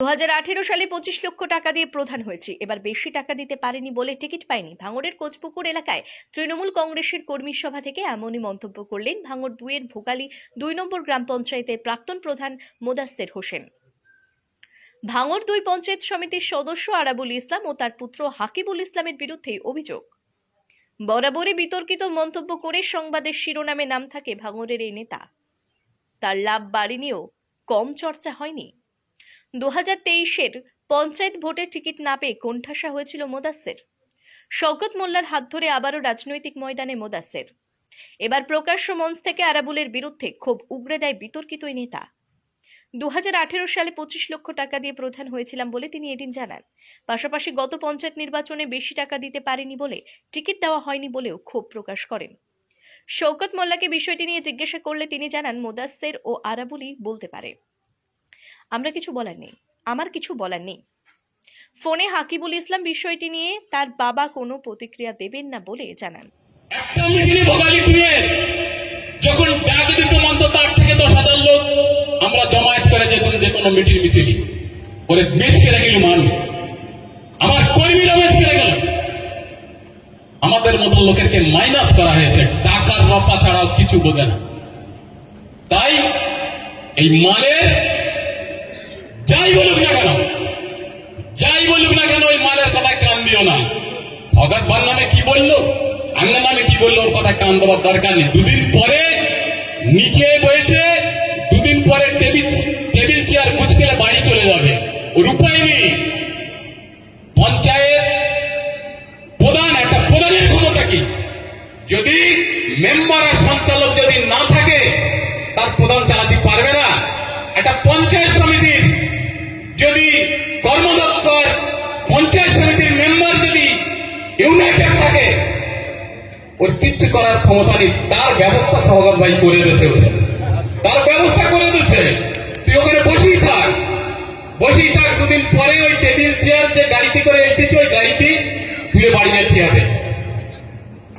দু হাজার আঠেরো সালে পঁচিশ লক্ষ টাকা দিয়ে প্রধান হয়েছে। এবার বেশি টাকা দিতে পারেনি বলে টিকিট পায়নি ভাঙড়ের কোচপুকুর এলাকায় তৃণমূল কংগ্রেসের কর্মী সভা থেকে এমনই মন্তব্য করলেন ভাঙড় দুয়ের ভোগালী দুই নম্বর গ্রাম পঞ্চায়েতের প্রাক্তন প্রধান মোদাস্তের হোসেন। ভাঙড় দুই পঞ্চায়েত সমিতির সদস্য আরাবুল ইসলাম ও তার পুত্র হাকিবুল ইসলামের বিরুদ্ধে অভিযোগ। বরাবরই বিতর্কিত মন্তব্য করে সংবাদের শিরোনামে নাম থাকে ভাঙড়ের এই নেতা। তার লাভ বাড়েনিও কম চর্চা হয়নি। দু হাজার তেইশের পঞ্চায়েত ভোটের টিকিট না পেয়ে কোণঠাসা হয়েছিল মোদাসের। শওকত মোল্লার হাত ধরে আবারও রাজনৈতিক ময়দানে মোদাসের। এবার প্রকাশ্য মঞ্চ থেকে আরাবুলের বিরুদ্ধে ক্ষোভ উগড়ে দেয় বিতর্কিত নেতা। দুহাজার আঠারো সালে পঁচিশ লক্ষ টাকা দিয়ে প্রধান হয়েছিলাম বলে তিনি এদিন জানান। পাশাপাশি গত পঞ্চায়েত নির্বাচনে বেশি টাকা দিতে পারেনি বলে টিকিট দেওয়া হয়নি বলেও ক্ষোভ প্রকাশ করেন। শওকত মোল্লাকে বিষয়টি নিয়ে জিজ্ঞাসা করলে তিনি জানান, মোদাসের ও আরাবুলি বলতে পারে। আমরা কিছু বলার নেই, আমার কিছু বলার নেই। ফোনে হাকিবুল ইসলাম বিষয়টি নিয়ে তার বাবা কোনো প্রতিক্রিয়া দেবেন না বলে জানান। যখন ডাক মন্ত তার থেকে দশ হাজার লোক, আমরা জমায়েত করে যেতাম যে কোনো মিটিং মিছিলি। ওরে বেচ কেড়ে গেল মানুষ আমার কর্মীরা বেচ কেড়ে গেল। আমাদের মতো লোকেরকে মাইনাস করা হয়েছে, টাকার রপা ছাড়াও কিছু বোঝে না। তাই এই মালের যাই বলুক না কেন, যাই বলুক না কেন, ওই মালের কথায় কান দিও না। ভগত ভার নামে কি বলল? আঙ্গা নামে কি বলল? ওর কথায় কান দেওয়ার দরকার নেই। দুদিন পরে নিচে বয়েছে দুদিন পরে টেবিল টেবিল চেয়ার গুছকেলে বাড়ি চলে যাবে। ওর উপায় নেই। পঞ্চায়েত প্রধান, একটা প্রধানের ক্ষমতা কি? যদি মেম্বার আর সঞ্চালক যদি না থাকে, তার প্রধান চালাতে পারবে না। একটা পঞ্চায়েত সমিতির যদি কর্মদপ্তর পঞ্চায়েত সমিতির মেম্বার যদি ইউনাইটেড থাকে। ওর করার ক্ষমতা নেই। তার ব্যবস্থা সহগত ভাই করে দিয়েছে তার ব্যবস্থা করে দিচ্ছে তুই ওখানে বসেই থাক। বসেই থাক। দুদিন পরে ওই টেবিল চেয়ার যে গাড়িতে করে এসেছে, ওই গাড়িতে তুলে বাড়ি যেতে হবে।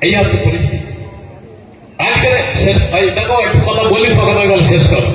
এই হচ্ছে পরিস্থিতি। আজকে শেষ দেখো, একটু কথা বলি, সকাল শেষ করো।